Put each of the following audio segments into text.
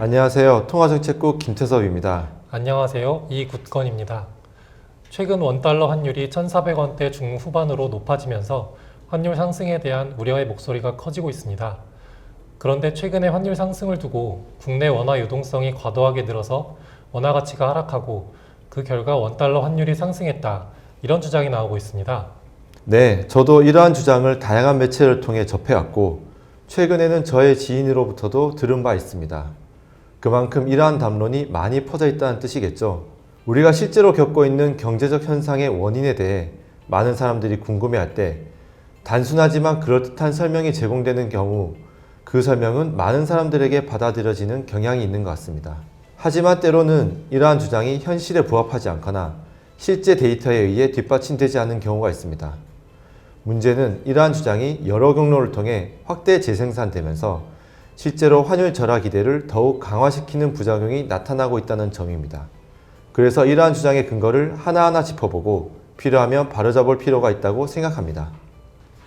안녕하세요. 통화정책국 김태섭입니다. 안녕하세요. 이굿건입니다. 최근 원달러 환율이 1,400원대 중후반으로 높아지면서 환율 상승에 대한 우려의 목소리가 커지고 있습니다. 그런데 최근의 환율 상승을 두고 국내 원화 유동성이 과도하게 늘어서 원화 가치가 하락하고 그 결과 원달러 환율이 상승했다. 이런 주장이 나오고 있습니다. 네, 저도 이러한 주장을 다양한 매체를 통해 접해왔고, 최근에는 저의 지인으로부터도 들은 바 있습니다. 그만큼 이러한 담론이 많이 퍼져 있다는 뜻이겠죠. 우리가 실제로 겪고 있는 경제적 현상의 원인에 대해 많은 사람들이 궁금해할 때, 단순하지만 그럴듯한 설명이 제공되는 경우, 그 설명은 많은 사람들에게 받아들여지는 경향이 있는 것 같습니다. 하지만 때로는 이러한 주장이 현실에 부합하지 않거나 실제 데이터에 의해 뒷받침되지 않는 경우가 있습니다. 문제는 이러한 주장이 여러 경로를 통해 확대 재생산되면서 실제로 환율 절하 기대를 더욱 강화시키는 부작용이 나타나고 있다는 점입니다. 그래서 이러한 주장의 근거를 하나하나 짚어보고 필요하면 바로잡을 필요가 있다고 생각합니다.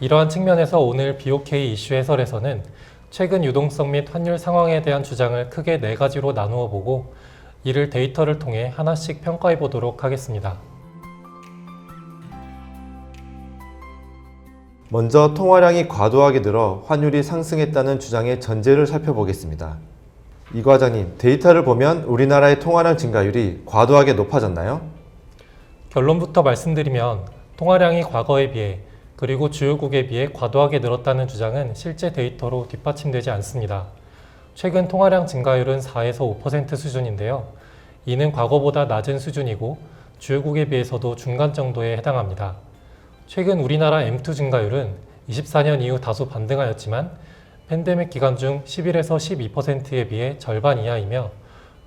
이러한 측면에서 오늘 BOK 이슈 해설에서는 최근 유동성 및 환율 상황에 대한 주장을 크게 네 가지로 나누어 보고 이를 데이터를 통해 하나씩 평가해 보도록 하겠습니다. 먼저 통화량이 과도하게 늘어 환율이 상승했다는 주장의 전제를 살펴보겠습니다. 이 과장님, 데이터를 보면 우리나라의 통화량 증가율이 과도하게 높아졌나요? 결론부터 말씀드리면 통화량이 과거에 비해 그리고 주요국에 비해 과도하게 늘었다는 주장은 실제 데이터로 뒷받침되지 않습니다. 최근 통화량 증가율은 4에서 5% 수준인데요. 이는 과거보다 낮은 수준이고 주요국에 비해서도 중간 정도에 해당합니다. 최근 우리나라 M2 증가율은 24년 이후 다소 반등하였지만 팬데믹 기간 중 11에서 12%에 비해 절반 이하이며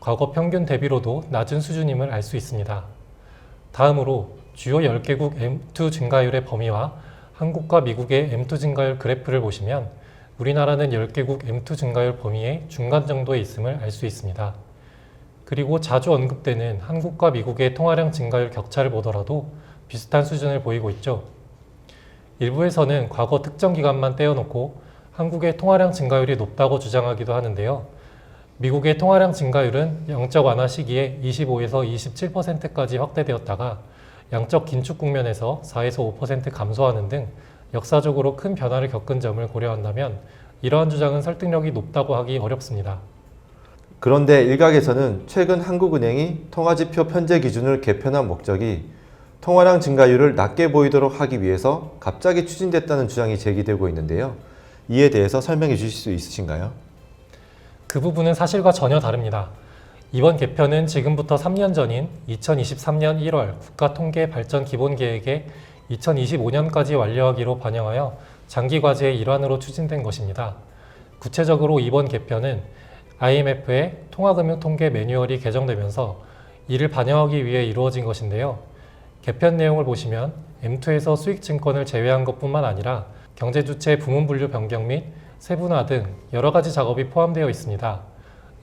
과거 평균 대비로도 낮은 수준임을 알 수 있습니다. 다음으로 주요 10개국 M2 증가율의 범위와 한국과 미국의 M2 증가율 그래프를 보시면 우리나라는 10개국 M2 증가율 범위의 중간 정도에 있음을 알 수 있습니다. 그리고 자주 언급되는 한국과 미국의 통화량 증가율 격차를 보더라도 비슷한 수준을 보이고 있죠. 일부에서는 과거 특정 기간만 떼어놓고 한국의 통화량 증가율이 높다고 주장하기도 하는데요. 미국의 통화량 증가율은 영적 완화 시기에 25에서 27%까지 확대되었다가 양적 긴축 국면에서 4에서 5% 감소하는 등 역사적으로 큰 변화를 겪은 점을 고려한다면 이러한 주장은 설득력이 높다고 하기 어렵습니다. 그런데 일각에서는 최근 한국은행이 통화지표 편제 기준을 개편한 목적이 통화량 증가율을 낮게 보이도록 하기 위해서 갑자기 추진됐다는 주장이 제기되고 있는데요. 이에 대해서 설명해 주실 수 있으신가요? 그 부분은 사실과 전혀 다릅니다. 이번 개편은 지금부터 3년 전인 2023년 1월 국가통계발전기본계획에 2025년까지 완료하기로 반영하여 장기 과제의 일환으로 추진된 것입니다. 구체적으로 이번 개편은 IMF의 통화금융통계 매뉴얼이 개정되면서 이를 반영하기 위해 이루어진 것인데요. 개편 내용을 보시면 M2에서 수익증권을 제외한 것뿐만 아니라 경제주체 부문 분류 변경 및 세분화 등 여러 가지 작업이 포함되어 있습니다.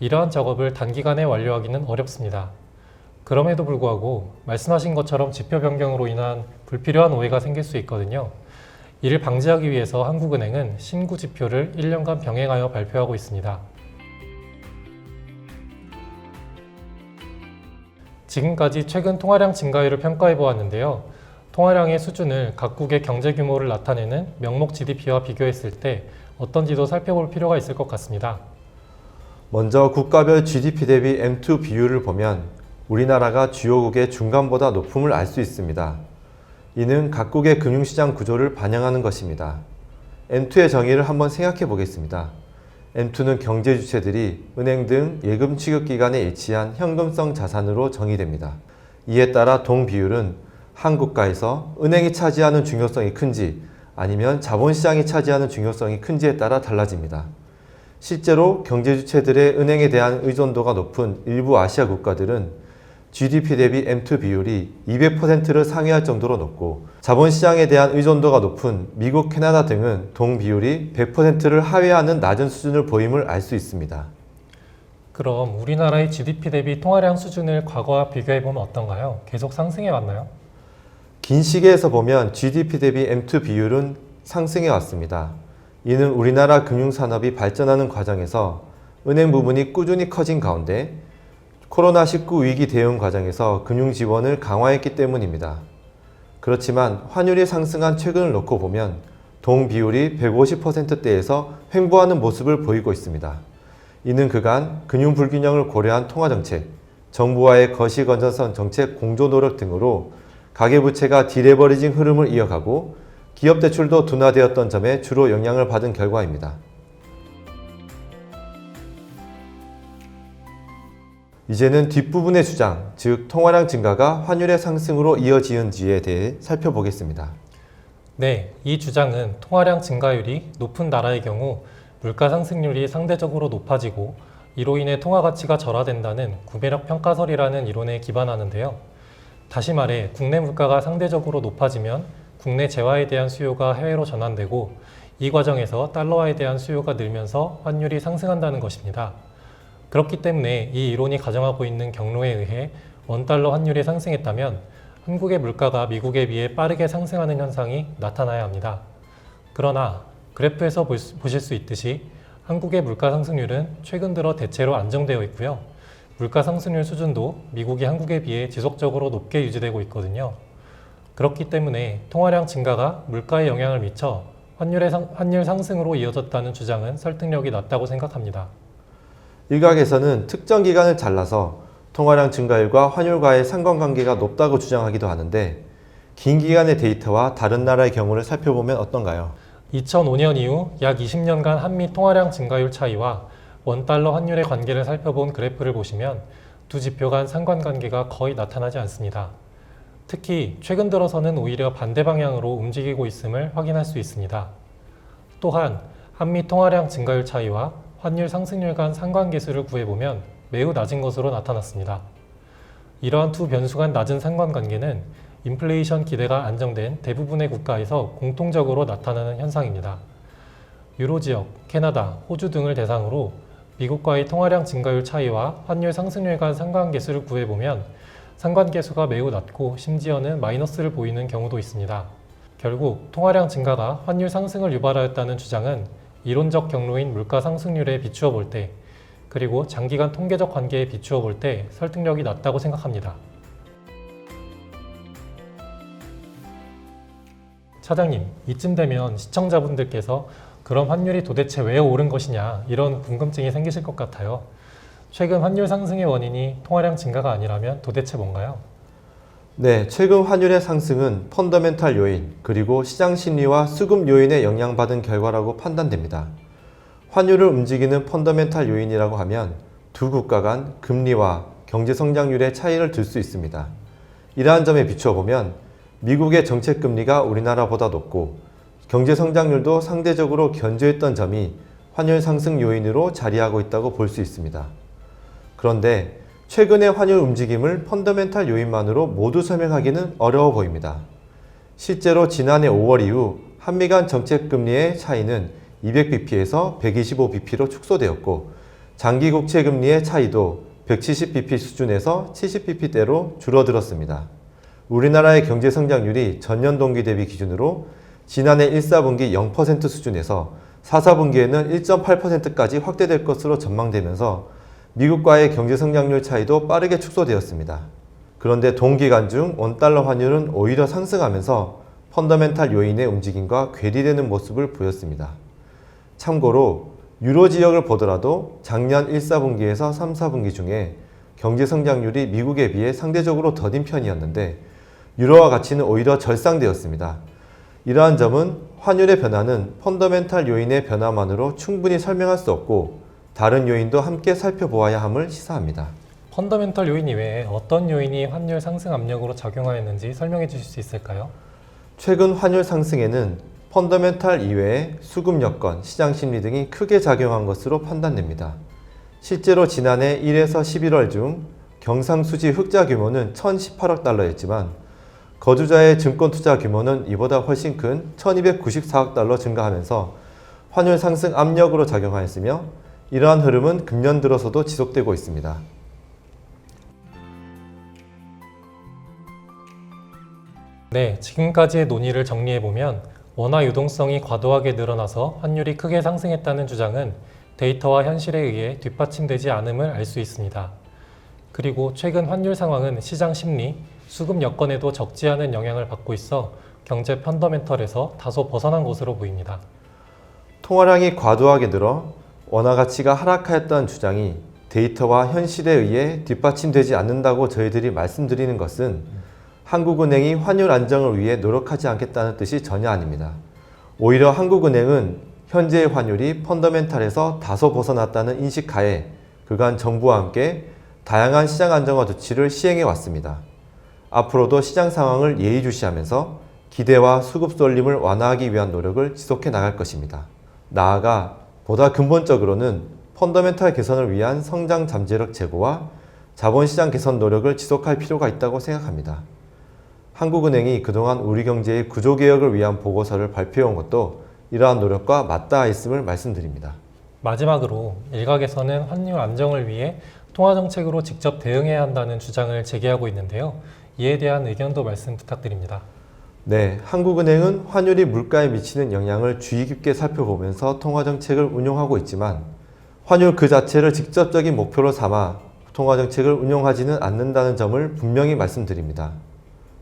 이러한 작업을 단기간에 완료하기는 어렵습니다. 그럼에도 불구하고 말씀하신 것처럼 지표 변경으로 인한 불필요한 오해가 생길 수 있거든요. 이를 방지하기 위해서 한국은행은 신구 지표를 1년간 병행하여 발표하고 있습니다. 지금까지 최근 통화량 증가율을 평가해 보았는데요. 통화량의 수준을 각국의 경제 규모를 나타내는 명목 GDP와 비교했을 때 어떤지도 살펴볼 필요가 있을 것 같습니다. 먼저 국가별 GDP 대비 M2 비율을 보면 우리나라가 주요국의 중간보다 높음을 알 수 있습니다. 이는 각국의 금융시장 구조를 반영하는 것입니다. M2의 정의를 한번 생각해 보겠습니다. M2는 경제 주체들이 은행 등 예금 취급 기관에 일치한 현금성 자산으로 정의됩니다. 이에 따라 동 비율은 한 국가에서 은행이 차지하는 중요성이 큰지 아니면 자본시장이 차지하는 중요성이 큰지에 따라 달라집니다. 실제로 경제 주체들의 은행에 대한 의존도가 높은 일부 아시아 국가들은 GDP 대비 M2 비율이 200%를 상회할 정도로 높고 자본시장에 대한 의존도가 높은 미국, 캐나다 등은 동 비율이 100%를 하회하는 낮은 수준을 보임을 알 수 있습니다. 그럼 우리나라의 GDP 대비 통화량 수준을 과거와 비교해 보면 어떤가요? 계속 상승해 왔나요? 긴 시기에서 보면 GDP 대비 M2 비율은 상승해 왔습니다. 이는 우리나라 금융산업이 발전하는 과정에서 은행 부분이 꾸준히 커진 가운데 코로나19 위기 대응 과정에서 금융 지원을 강화했기 때문입니다. 그렇지만 환율이 상승한 최근을 놓고 보면 동 비율이 150%대에서 횡보하는 모습을 보이고 있습니다. 이는 그간 금융 불균형을 고려한 통화 정책, 정부와의 거시 건전성 정책 공조 노력 등으로 가계부채가 디레버리징 흐름을 이어가고 기업 대출도 둔화되었던 점에 주로 영향을 받은 결과입니다. 이제는 뒷부분의 주장, 즉 통화량 증가가 환율의 상승으로 이어지는지에 대해 살펴보겠습니다. 네, 이 주장은 통화량 증가율이 높은 나라의 경우 물가 상승률이 상대적으로 높아지고 이로 인해 통화 가치가 절하된다는 구매력 평가설이라는 이론에 기반하는데요. 다시 말해 국내 물가가 상대적으로 높아지면 국내 재화에 대한 수요가 해외로 전환되고 이 과정에서 달러화에 대한 수요가 늘면서 환율이 상승한다는 것입니다. 그렇기 때문에 이 이론이 가정하고 있는 경로에 의해 원달러 환율이 상승했다면 한국의 물가가 미국에 비해 빠르게 상승하는 현상이 나타나야 합니다. 그러나 그래프에서 보실 수 있듯이 한국의 물가 상승률은 최근 들어 대체로 안정되어 있고요. 물가 상승률 수준도 미국이 한국에 비해 지속적으로 높게 유지되고 있거든요. 그렇기 때문에 통화량 증가가 물가에 영향을 미쳐 환율의 상, 환율 상승으로 이어졌다는 주장은 설득력이 낮다고 생각합니다. 일각에서는 특정 기간을 잘라서 통화량 증가율과 환율과의 상관관계가 높다고 주장하기도 하는데 긴 기간의 데이터와 다른 나라의 경우를 살펴보면 어떤가요? 2005년 이후 약 20년간 한미 통화량 증가율 차이와 원달러 환율의 관계를 살펴본 그래프를 보시면 두 지표 간 상관관계가 거의 나타나지 않습니다. 특히 최근 들어서는 오히려 반대 방향으로 움직이고 있음을 확인할 수 있습니다. 또한 한미 통화량 증가율 차이와 환율 상승률 간 상관계수를 구해보면 매우 낮은 것으로 나타났습니다. 이러한 두 변수 간 낮은 상관관계는 인플레이션 기대가 안정된 대부분의 국가에서 공통적으로 나타나는 현상입니다. 유로 지역, 캐나다, 호주 등을 대상으로 미국과의 통화량 증가율 차이와 환율 상승률 간 상관계수를 구해보면 상관계수가 매우 낮고 심지어는 마이너스를 보이는 경우도 있습니다. 결국 통화량 증가가 환율 상승을 유발하였다는 주장은 이론적 경로인 물가 상승률에 비추어 볼 때, 그리고 장기간 통계적 관계에 비추어 볼 때 설득력이 낮다고 생각합니다. 차장님, 이쯤 되면 시청자분들께서 그럼 환율이 도대체 왜 오른 것이냐 이런 궁금증이 생기실 것 같아요. 최근 환율 상승의 원인이 통화량 증가가 아니라면 도대체 뭔가요? 네, 최근 환율의 상승은 펀더멘탈 요인, 그리고 시장 심리와 수급 요인에 영향받은 결과라고 판단됩니다. 환율을 움직이는 펀더멘탈 요인이라고 하면 두 국가 간 금리와 경제 성장률의 차이를 들 수 있습니다. 이러한 점에 비추어 보면 미국의 정책 금리가 우리나라보다 높고 경제 성장률도 상대적으로 견조했던 점이 환율 상승 요인으로 자리하고 있다고 볼 수 있습니다. 그런데 최근의 환율 움직임을 펀더멘탈 요인만으로 모두 설명하기는 어려워 보입니다. 실제로 지난해 5월 이후 한미 간 정책 금리의 차이는 200bp에서 125bp로 축소되었고 장기 국채 금리의 차이도 170bp 수준에서 70bp대로 줄어들었습니다. 우리나라의 경제 성장률이 전년 동기 대비 기준으로 지난해 1, 4분기 0% 수준에서 4, 4분기에는 1.8%까지 확대될 것으로 전망되면서 미국과의 경제 성장률 차이도 빠르게 축소되었습니다. 그런데 동기간 중 원달러 환율은 오히려 상승하면서 펀더멘탈 요인의 움직임과 괴리되는 모습을 보였습니다. 참고로 유로 지역을 보더라도 작년 1, 4분기에서 3, 4분기 중에 경제 성장률이 미국에 비해 상대적으로 더딘 편이었는데 유로화 가치는 오히려 절상되었습니다. 이러한 점은 환율의 변화는 펀더멘탈 요인의 변화만으로 충분히 설명할 수 없고 다른 요인도 함께 살펴보아야 함을 시사합니다. 펀더멘털 요인 이외에 어떤 요인이 환율 상승 압력으로 작용하였는지 설명해 주실 수 있을까요? 최근 환율 상승에는 펀더멘탈 이외에 수급 여건, 시장 심리 등이 크게 작용한 것으로 판단됩니다. 실제로 지난해 1에서 11월 중 경상수지 흑자 규모는 1,018억 달러였지만 거주자의 증권 투자 규모는 이보다 훨씬 큰 1,294억 달러 증가하면서 환율 상승 압력으로 작용하였으며 이러한 흐름은 금년 들어서도 지속되고 있습니다. 네, 지금까지의 논의를 정리해 보면 원화 유동성이 과도하게 늘어나서 환율이 크게 상승했다는 주장은 데이터와 현실에 의해 뒷받침되지 않음을 알 수 있습니다. 그리고 최근 환율 상황은 시장 심리, 수급 여건에도 적지 않은 영향을 받고 있어 경제 펀더멘털에서 다소 벗어난 것으로 보입니다. 통화량이 과도하게 늘어 원화 가치가 하락하였다는 주장이 데이터와 현실에 의해 뒷받침되지 않는다고 저희들이 말씀드리는 것은 한국은행이 환율 안정을 위해 노력하지 않겠다는 뜻이 전혀 아닙니다. 오히려 한국은행은 현재의 환율이 펀더멘탈에서 다소 벗어났다는 인식 하에 그간 정부와 함께 다양한 시장 안정화 조치를 시행해 왔습니다. 앞으로도 시장 상황을 예의주시하면서 기대와 수급 쏠림을 완화하기 위한 노력을 지속해 나갈 것입니다. 나아가 보다 근본적으로는 펀더멘탈 개선을 위한 성장 잠재력 제고와 자본시장 개선 노력을 지속할 필요가 있다고 생각합니다. 한국은행이 그동안 우리 경제의 구조개혁을 위한 보고서를 발표한 것도 이러한 노력과 맞닿아 있음을 말씀드립니다. 마지막으로 일각에서는 환율 안정을 위해 통화 정책으로 직접 대응해야 한다는 주장을 제기하고 있는데요. 이에 대한 의견도 말씀 부탁드립니다. 네, 한국은행은 환율이 물가에 미치는 영향을 주의 깊게 살펴보면서 통화정책을 운용하고 있지만 환율 그 자체를 직접적인 목표로 삼아 통화정책을 운용하지는 않는다는 점을 분명히 말씀드립니다.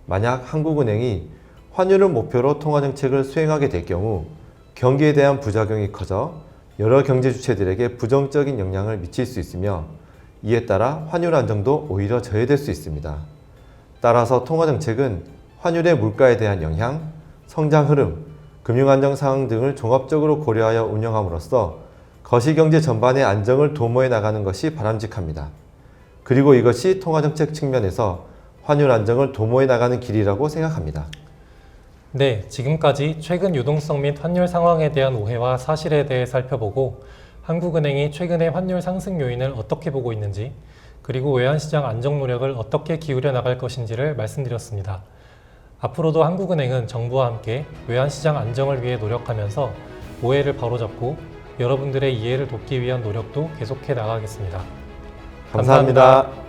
만약 한국은행이 환율을 목표로 통화정책을 수행하게 될 경우 경기에 대한 부작용이 커져 여러 경제 주체들에게 부정적인 영향을 미칠 수 있으며 이에 따라 환율 안정도 오히려 저해될 수 있습니다. 따라서 통화정책은 환율의 물가에 대한 영향, 성장 흐름, 금융안정 상황 등을 종합적으로 고려하여 운영함으로써 거시경제 전반의 안정을 도모해 나가는 것이 바람직합니다. 그리고 이것이 통화정책 측면에서 환율 안정을 도모해 나가는 길이라고 생각합니다. 네, 지금까지 최근 유동성 및 환율 상황에 대한 오해와 사실에 대해 살펴보고 한국은행이 최근의 환율 상승 요인을 어떻게 보고 있는지 그리고 외환시장 안정 노력을 어떻게 기울여 나갈 것인지를 말씀드렸습니다. 앞으로도 한국은행은 정부와 함께 외환시장 안정을 위해 노력하면서 오해를 바로잡고 여러분들의 이해를 돕기 위한 노력도 계속해 나가겠습니다. 감사합니다. 감사합니다.